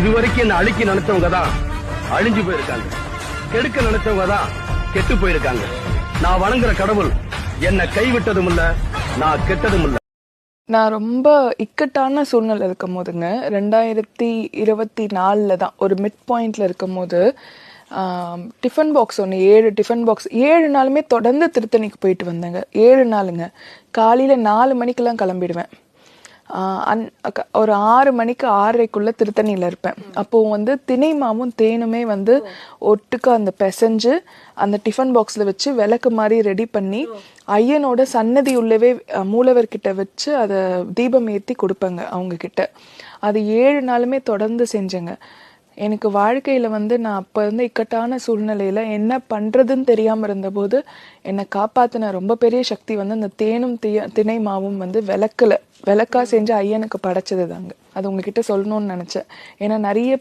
இதுவரைக்கும் என்ன அழிக்க நினைச்சவங்க தான் அழிஞ்சு போயிருக்காங்க. கெடுக்க நினைச்சவங்க தான் கெட்டு போயிருக்காங்க. நான் வணங்குற கடவுள் என்னை கைவிட்டதும் இல்ல நான் கெட்டதும் இல்ல நான் ரொம்ப இக்கட்டான சூழ்நிலை இருக்கும் போதுங்க ரெண்டாயிரத்தி இருபத்தி நாலில் தான் ஒரு மிட் பாயிண்ட்ல இருக்கும் போது டிஃபன் பாக்ஸ் ஒன்று ஏழு டிஃபன் பாக்ஸ் ஏழு நாளுமே தொடர்ந்து திருத்தணிக்கு போயிட்டு வந்தேங்க. ஏழு நாளுங்க. காலையில் நாலு மணிக்கெல்லாம் கிளம்பிடுவேன். அக்க- ஒரு ஆறு மணிக்கு ஆறரைக்குள்ள திருத்தணியில் இருப்பேன். அப்போ வந்து தினை மாவும் தேனுமே வந்து ஒட்டுக்கா அந்த பிசைஞ்சு அந்த டிஃபன் பாக்ஸில் வச்சு விளக்கு மாதிரி ரெடி பண்ணி ஐயனோட சன்னதி உள்ளவே மூலவர்கிட்ட வச்சு அதை தீபம் ஏற்றி கொடுப்பேங்க அவங்க கிட்ட அது ஏழு நாளுமே தொடர்ந்து செஞ்சேங்க. எனக்கு வாழ்க்கையில் வந்து நான் அப்போ இருந்த இக்கட்டான சூழ்நிலையில் என்ன பண்ணுறதுன்னு தெரியாமல் இருந்தபோது என்னை காப்பாற்றின ரொம்ப பெரிய சக்தி வந்து அந்த தேனும் திய தினை மாவும் வந்து விளக்கில். விளக்கா செஞ்சு ஐயனுக்கு படைச்சது தாங்க அது உங்ககிட்ட சொல்லணும்னு நினச்சேன். ஏன்னா நிறைய